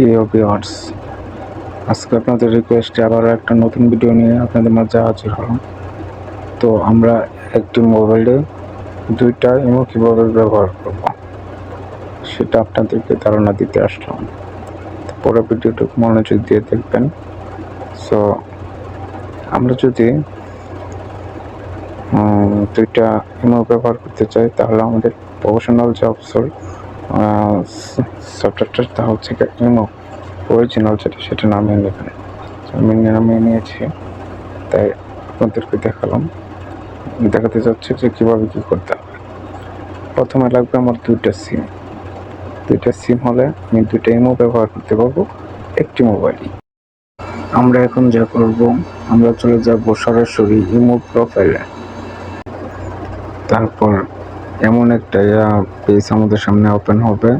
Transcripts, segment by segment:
প্রিয় ভিউয়ার্স, আজকে আপনাদের রিকোয়েস্টে আবারও একটা নতুন ভিডিও নিয়ে আপনাদের মাঝে হাজির হলাম। তো আমরা একটি মোবাইলে দুইটা ইমো কীভাবে ব্যবহার করব। সেটা আপনাদেরকে ধারণা দিতে আসলাম। পুরো ভিডিওটা মনোযোগ দিয়ে দেখবেন। সো আমরা যদি দুইটা ইমো ব্যবহার করতে চাই, তাহলে আমাদের প্রফেশনাল যে অপসর সফটওয়্যারটা হচ্ছে ইমো অরিজিনাল যেটা, সেটা নামিয়ে নেবেন আমি নামিয়ে নিয়েছি, তাই আপনাদেরকে দেখালাম। দেখাতে যাচ্ছে যে কীভাবে কী করতে হবে। প্রথমে লাগবে আমার দুইটা সিম দুইটা সিম হলে আমি দুইটা ইমো ব্যবহার করতে পারব, একটি মোবাইলই আমরা এখন যা করব, আমরা চলে যাব সরাসরি ইমো প্রোফাইলে তারপর এমন একটা পেজ আমাদের সামনে ওপেন হবে।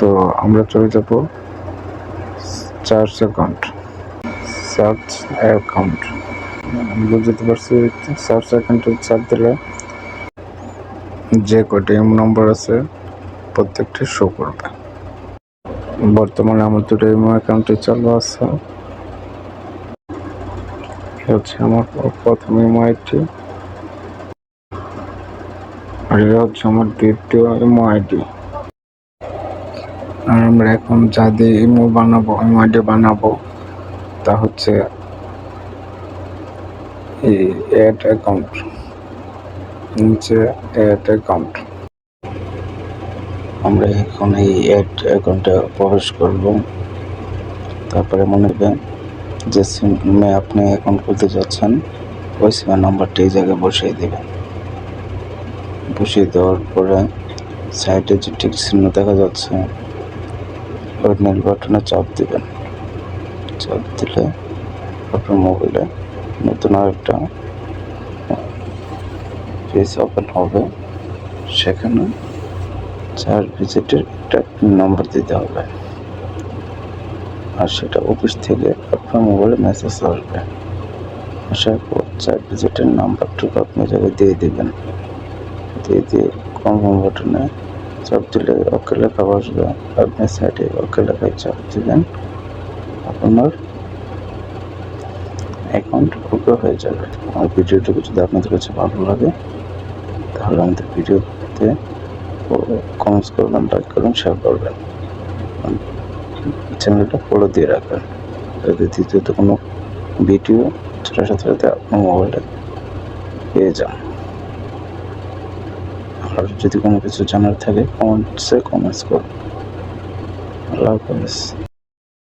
তো আমরা চলে যাব সার্চ অ্যাকাউন্ট সার্চ অ্যাকাউন্ট বুঝতে পারছি সার্চ অ্যাকাউন্টে চাপ দিলে যে কটি এম নম্বর আছে প্রত্যেকটি শো করবে। বর্তমানে আমার দুটো ইমো অ্যাকাউন্টে চালু আছে। হচ্ছে আমার প্রথম ইমো আর এটা হচ্ছে আমার দ্বিতীয় ইমো আইডি আর আমরা এখন যা দিয়ে ইমো বানাবো ইমো আইডি বানাবো, তা হচ্ছে এই অ্যাড অ্যাকাউন্ট নিচে অ্যাড অ্যাকাউন্ট আমরা এখন এই অ্যাড অ্যাকাউন্টে প্রবেশ করব। তারপরে মনে রাখবেন যে সিমে আপনি অ্যাকাউন্ট খুলতে যাচ্ছেন, ওই সিমের নাম্বারটি এই জায়গায় বসিয়ে দেবেন। বসিয়ে দেওয়ার পরে সাইডে যে টিক চিহ্ন দেখা যাচ্ছে ওই নীল বাটনে চাপ দিবেন। চাপ দিলে আপনার মোবাইলে নতুন আরেকটা পেজ ওপেন হবে। সেখানে চার ভিজিটের একটা নম্বর দিতে হবে। আর সেটা অফিস থেকে আপনার মোবাইলে মেসেজ আসবে। আসার পর চার ভিজিটের নাম্বারটুকু আপনি জায়গায় দিয়ে দেবেন। দিয়ে দিয়ে কনফার্ম বাটনে চাপ দিলে ওকে লেখা বসবে আপনি সাইডে ওকে লেখায় চাপ দিবেন আপনার অ্যাকাউন্ট ওকে হয়ে যাবে। আমার ভিডিওটুকু যদি আপনাদের কাছে ভালো লাগে, তাহলে আমাদের ভিডিওতে কমেন্টস করবেন লাইক করবেন শেয়ার করবেন। চ্যানেলটা ফলো দিয়ে রাখবেন। যাতে দ্বিতীয়ত কোনো ভিডিও ছোটার সাথে সাথে আপনার মোবাইলে পেয়ে যান। আর যদি কোনো কিছু জানার থাকে কমেন্টসে কমেন্টস করুন আল্লাহ হাফেজ।